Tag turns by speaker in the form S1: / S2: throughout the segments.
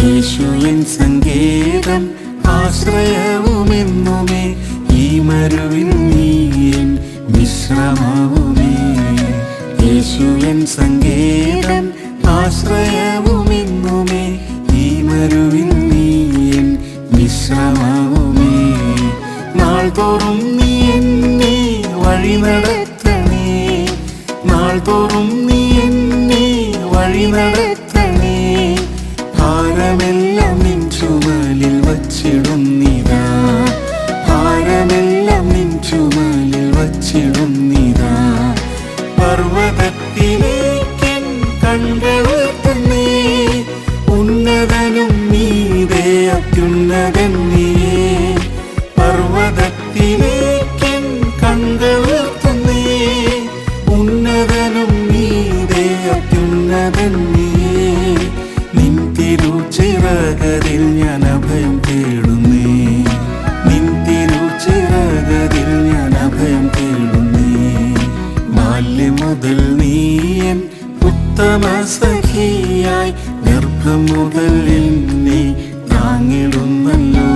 S1: യേശുവിൻ സങ്കേതം ആശ്രയവുമെന്നുമേ. ഈ മരുവിൻ നീയൻ വിശ്രമവുമേ യേശുവിൻ സങ്കേതം ആശ്രയവുമെന്നുമേ. ഈ മരുവിൻ നീയൻ വിശ്രമവുമേ നാൾതോറും നീ എന്നെ വഴി നടത്തണേ നാൾതോറും നീ എന്നെ വഴി നടത്ത ചുമലിൽ ഗർഭം മുതൽ നീ താങ്ങിടുന്നല്ലോ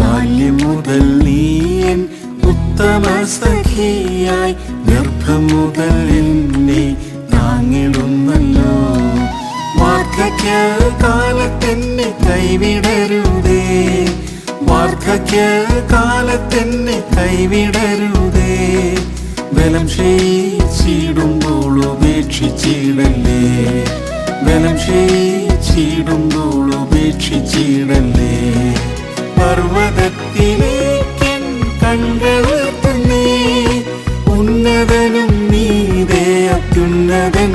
S1: ബാല്യം മുതൽ നീയൻ ഉത്തമ സഖിയായി ഗർഭം മുതൽ നീ താങ്ങിടുന്നല്ലോ വാർദ്ധക്യ കാലത്തെന്നെ കൈവിടരുതേ. വാർദ്ധക്യ കാലത്തെന്നെ കൈവിടരുതേ. ബലം ക്ഷയിച്ചിടുമ്പോൾ ഉപേക്ഷിച്ചിടല്ലേ. ബലം ക്ഷയിച്ചിടുമ്പോൾ ഉപേക്ഷിച്ചിടല്ലേ പർവതത്തിലേക്കൻ കൺകളുയർത്തുന്നേ ഉന്നതനും നീതേ അത്യുന്നതൻ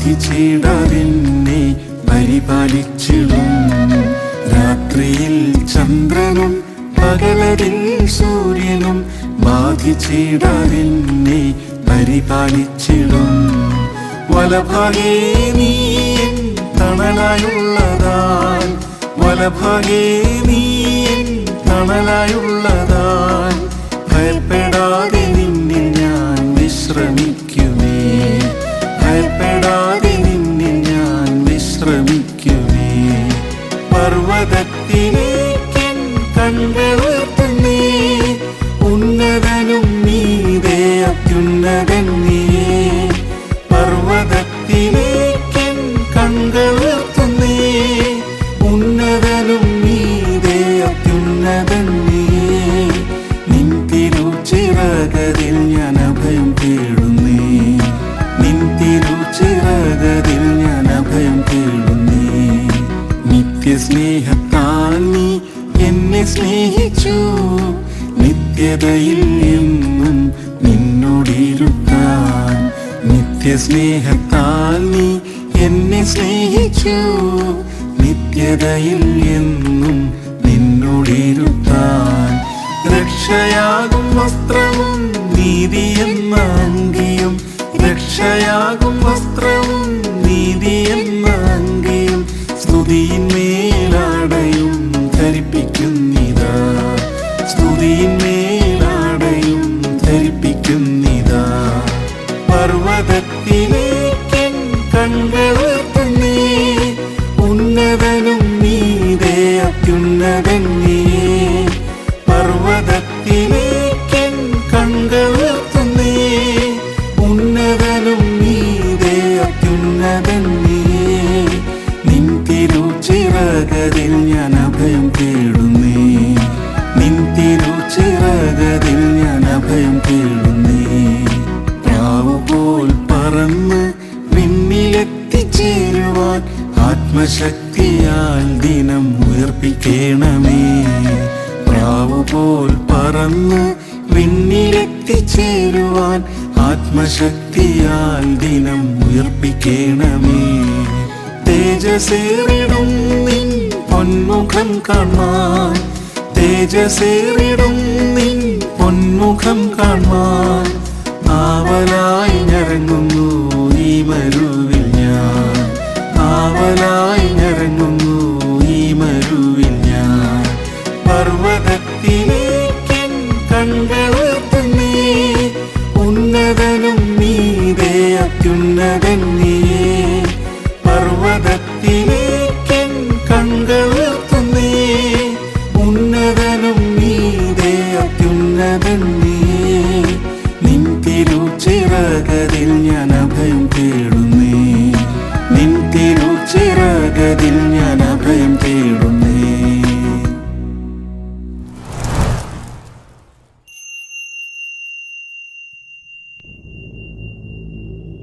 S1: ബാധിച്ചിടറിനെ പരിപാലിച്ചിടും. രാത്രിയിൽ ചന്ദ്രനും പകലതിൽ സൂര്യനും ബാധിച്ചിടറിനെ പരിപാലിച്ചിടും. വലഭാഗേ നീ തണലായുള്ളതാൽ വലഭാഗേ നീ എൻ നിത്യസ്നേഹത്താൽ നീ എന്നെ സ്നേഹിച്ചു. നിത്യതയിൽ എന്നും നിന്നോടിരുത്താൻ രക്ഷയാകും വസ്ത്രവും നീതി എന്ന അങ്കിയും. രക്ഷയാകും വസ്ത്രവും നീതി എന്ന അങ്കിയും സ്തുതിയിന്മേലാടയും ധരിപ്പിക്കുന്നിതാ. സ്തുതിയിന്മേലാടയും അത്യുന്നതൻ ആത്മശക്തിയാൽ ദിനം ഉയർപ്പിക്കണമേ. പ്രാവു പോൽ പറ പറന്ന് വിണ്ണിലെത്തിച്ചേരുവാൻ ആത്മശക്തിയാൽ ദിനം ഉയർപ്പിക്കണമേ. തേജസേറിടും നിൻ പൊന്മുഖം കാണാൻ. തേജസേറിടും നിൻ പൊന്മുഖം കാണാൻ. പർവതത്തിലേക്കൻ കൺകളുയർത്തുന്നേ ഉന്നതനും നീതേ അത്യുന്നതൻ നീയേ